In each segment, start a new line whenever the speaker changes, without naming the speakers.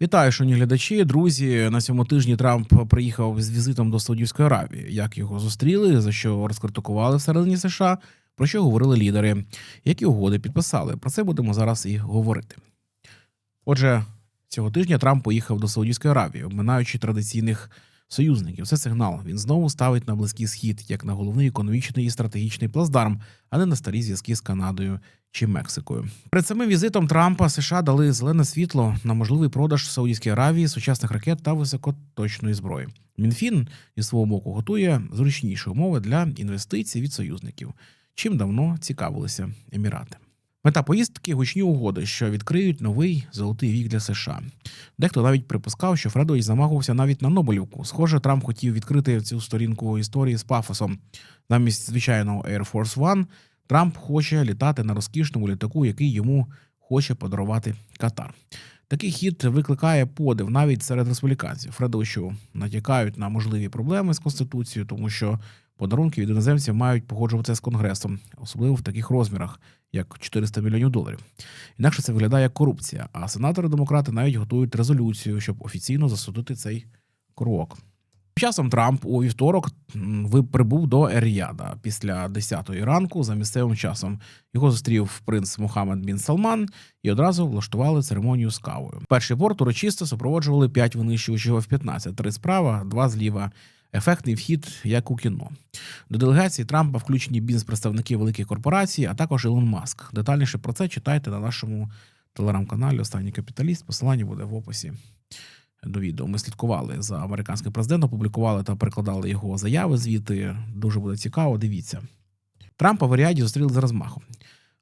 Вітаю, шановні глядачі. Друзі, на цьому тижні Трамп приїхав з візитом до Саудівської Аравії. Як його зустріли, за що розкритикували всередині США, про що говорили лідери, які угоди підписали. Про це будемо зараз і говорити. Отже, цього тижня Трамп поїхав до Саудівської Аравії, обминаючи традиційних союзників. Це сигнал. Він знову ставить на близький схід як на головний економічний і стратегічний плацдарм, а не на старі зв'язки з Канадою чи Мексикою. Перед самим візитом Трампа США дали зелене світло на можливий продаж Саудівській Аравії сучасних ракет та високоточної зброї. Мінфін із свого боку готує зручніші умови для інвестицій від союзників, чим давно цікавилися Емірати. Мета поїздки гучні угоди, що відкриють новий золотий вік для США. Дехто навіть припускав, що Фредович замахувався навіть на Нобелівку. Схоже, Трамп хотів відкрити цю сторінку історії з пафосом. Замість звичайного Air Force One Трамп хоче літати на розкішному літаку, який йому хоче подарувати Катар. Такий хід викликає подив навіть серед республіканців. Фредовичу натякають на можливі проблеми з конституцією, тому що подарунки від іноземців мають погоджуватися з конгресом, особливо в таких розмірах, як 400 мільйонів доларів. Інакше це виглядає як корупція. А сенатори-демократи навіть готують резолюцію, щоб офіційно засудити цей крок. Часом Трамп у вівторок прибув до Ер-Ріяда після 10-ї ранку за місцевим часом. Його зустрів принц Мухаммед бін Салман і одразу влаштували церемонію з кавою. Перший порт урочисто супроводжували п'ять винищувачів F-15, три справа, два зліва. Ефектний вхід, як у кіно. До делегації Трампа включені бізнес-представники великих корпорацій, а також Ілон Маск. Детальніше про це читайте на нашому телеграм-каналі Останній капіталіст. Посилання буде в описі до відео. Ми слідкували за американським президентом, публікували та перекладали його заяви звіти. Дуже буде цікаво. Дивіться. Трампа в Аріаді зустріли з розмахом.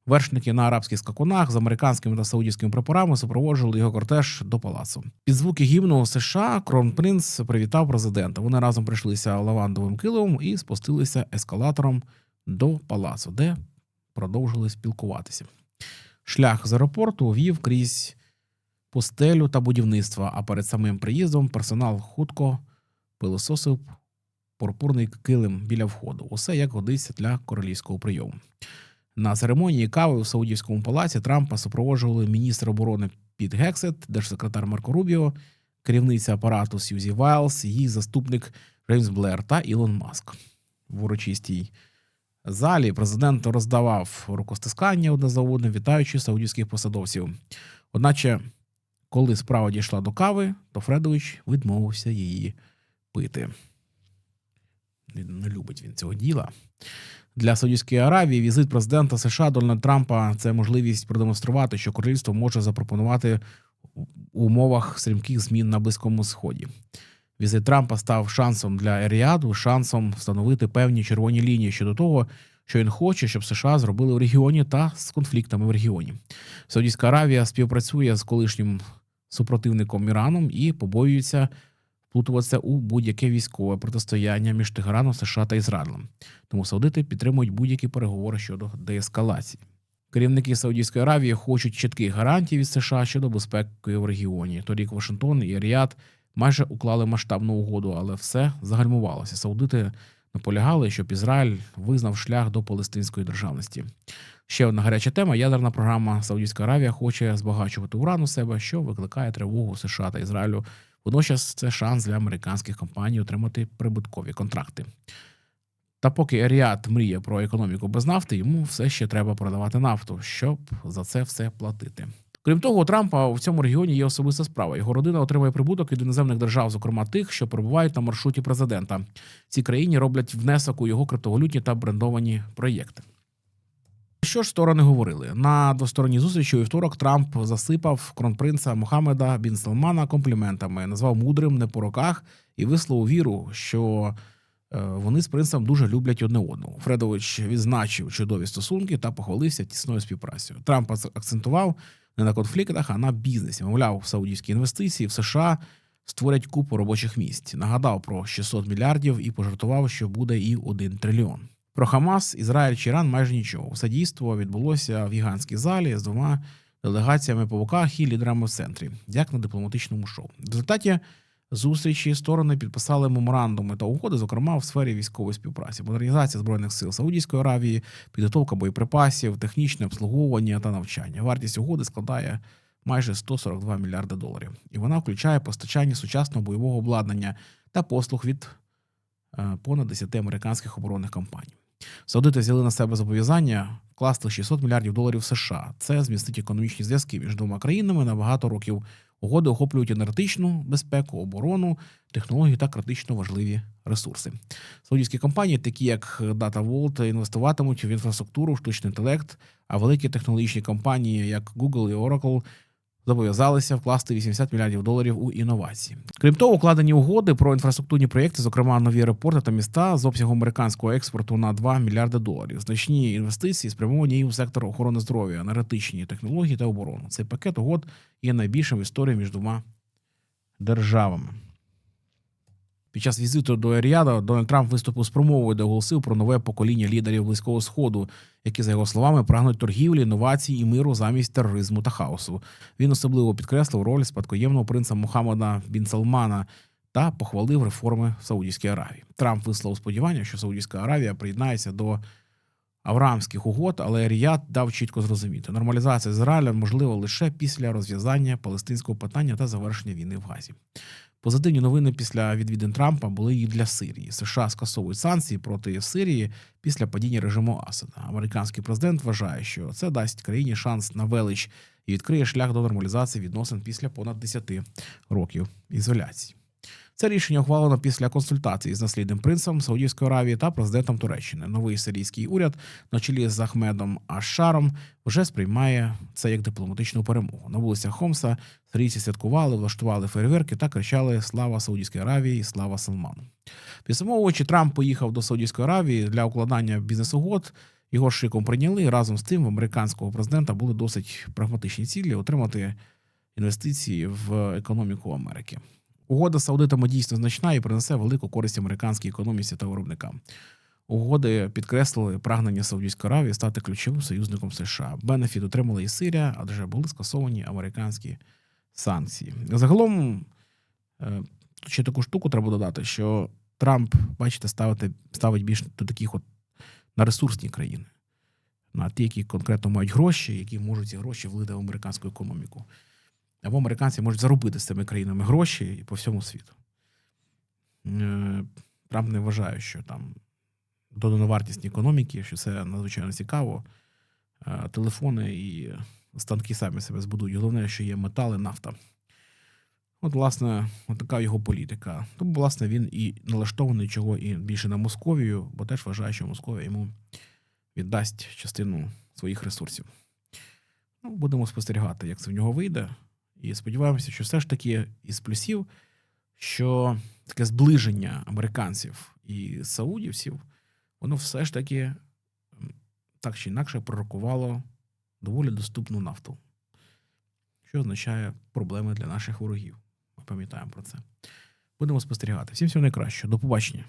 Вершники на арабських скакунах з американськими та саудівськими прапорами супроводжували його кортеж до палацу. Під звуки гімну США кронпринц привітав президента. Вони разом прийшлися лавандовим килимом і спустилися ескалатором до палацу, де продовжили спілкуватися. Шлях з аеропорту вів крізь пустелю та будівництва, а перед самим приїздом персонал хутко пилососив пурпурний килим біля входу. Усе як годиться для королівського прийому. На церемонії кави у Саудівському палаці Трампа супроводжували міністр оборони Піт Гексет, держсекретар Марко Рубіо, керівниця апарату Сьюзі Вайлз, її заступник Джеймс Блер та Ілон Маск. В урочистій залі президент роздавав рукостискання одне за одним, вітаючи саудівських посадовців. Одначе, коли справа дійшла до кави, то Фредович відмовився її пити. Не любить він цього діла. Для Саудівської Аравії візит президента США Дональда Трампа це можливість продемонструвати, що королівство може запропонувати у умовах стрімких змін на Близькому Сході. Візит Трампа став шансом для Еріаду, шансом встановити певні червоні лінії щодо того, що він хоче, щоб США зробили в регіоні та з конфліктами в регіоні. Саудівська Аравія співпрацює з колишнім супротивником Іраном і побоюється вплутуватися у будь-яке військове протистояння між Тегераном, США та Ізраїлем. Тому саудити підтримують будь-які переговори щодо деескалації. Керівники Саудівської Аравії хочуть чітких гарантій від США щодо безпеки в регіоні. Торік Вашингтон і Ріад майже уклали масштабну угоду, але все загальмувалося. Саудити наполягали, щоб Ізраїль визнав шлях до палестинської державності. Ще одна гаряча тема: ядерна програма Саудівська Аравія хоче збагачувати уран у себе, що викликає тривогу США та Ізраїлю. Водночас це шанс для американських компаній отримати прибуткові контракти. Та поки Еріат мріє про економіку без нафти, йому все ще треба продавати нафту, щоб за це все платити. Крім того, у Трампа в цьому регіоні є особиста справа. Його родина отримує прибуток від іноземних держав, зокрема тих, що перебувають на маршруті президента. Ці країні роблять внесок у його криптовалютні та брендовані проєкти. Що ж сторони говорили на двосторонній зустрічі у вівторок Трамп засипав кронпринца Мохаммеда Бін Салмана компліментами, назвав мудрим не по роках і висловив віру, що е, вони з принцем дуже люблять одне одного. Фредович відзначив чудові стосунки та похвалився тісною співпрацею. Трамп акцентував не на конфліктах, а на бізнесі. Мовляв, саудівські інвестиції в США створять купу робочих місць. Нагадав про 600 мільярдів і пожартував, що буде і 1 трильйон. Про Хамас, Ізраїль чи Іран майже нічого. Все дійство відбулося в гігантській залі з двома делегаціями по боках і лідерами в центрі, як на дипломатичному шоу. В результаті зустрічі сторони підписали меморандуми та угоди, зокрема в сфері військової співпраці, модернізація збройних сил Саудівської Аравії, підготовка боєприпасів, технічне обслуговування та навчання. Вартість угоди складає майже 142 мільярди доларів. І вона включає постачання сучасного бойового обладнання та послуг від е, понад 10 американських оборонних компаній. Саудити взяли на себе зобов'язання вкласти 600 мільярдів доларів США. Це змістить економічні зв'язки між двома країнами на багато років. Угоди охоплюють енергетичну безпеку, оборону, технології та критично важливі ресурси. Саудівські компанії, такі як DataVault, інвестуватимуть в інфраструктуру, штучний інтелект, а великі технологічні компанії, як Google і Oracle, зобов'язалися вкласти 80 мільярдів доларів у інновації. Крім того, укладені угоди про інфраструктурні проєкти, зокрема нові аеропорти та міста з обсягом американського експорту на 2 мільярди доларів. Значні інвестиції спрямовані у сектор охорони здоров'я, енергетичні технології та оборону. Цей пакет угод є найбільшим в історії між двома державами. Під час візиту до Еріада Дональд Трамп виступив з промовою, де оголосив про нове покоління лідерів близького сходу, які, за його словами, прагнуть торгівлі, інновацій і миру замість тероризму та хаосу. Він особливо підкреслив роль спадкоємного принца Мухаммада Бін Салмана та похвалив реформи в Саудівській Аравії. Трамп висловив сподівання, що Саудівська Аравія приєднається до Авраамських угод, але Ріяд дав чітко зрозуміти, нормалізація з Ізраїлем можлива лише після розв'язання палестинського питання та завершення війни в Газі. Позитивні новини після відвідин Трампа були і для Сирії. США скасовують санкції проти Сирії після падіння режиму Асада. Американський президент вважає, що це дасть країні шанс на велич і відкриє шлях до нормалізації відносин після понад 10 років ізоляції. Це рішення ухвалено після консультації з наслідним принцем Саудівської Аравії та президентом Туреччини. Новий сирійський уряд на чолі з Ахмедом Ашаром вже сприймає це як дипломатичну перемогу. На вулицях Хомса сирійці святкували, влаштували фейерверки та кричали Слава Саудівській Аравії, слава Салману. Підсумовуючи, Трамп поїхав до Саудівської Аравії для укладання бізнес-угод. Його шиком прийняли. Разом з тим в американського президента були досить прагматичні цілі отримати інвестиції в економіку Америки. Угода з саудитами дійсно значна і принесе велику користь американській економіці та виробникам. Угоди підкреслили прагнення Саудівської Аравії стати ключовим союзником США. Бенефіт отримала і Сирія, адже були скасовані американські санкції. Загалом е, ще таку штуку треба додати, що Трамп, бачите, ставити, ставить більш до таких от на ресурсні країни, на ті, які конкретно мають гроші, які можуть ці гроші влити в американську економіку. Або американці можуть заробити з цими країнами гроші і по всьому світу. Е, Трамп не вважає, що там додана вартість економіки, що це надзвичайно цікаво. Е, Телефони і станки самі себе збудують. Головне, що є метали, нафта. От, власне, от така його політика. Тому, власне, він і налаштований чого і більше на Московію, бо теж вважає, що Московія йому віддасть частину своїх ресурсів. Ну, будемо спостерігати, як це в нього вийде. І сподіваємося, що все ж таки із плюсів, що таке зближення американців і саудівців, воно все ж таки так чи інакше пророкувало доволі доступну нафту, що означає проблеми для наших ворогів. Ми пам'ятаємо про це. Будемо спостерігати. Всім всього найкращого. До побачення.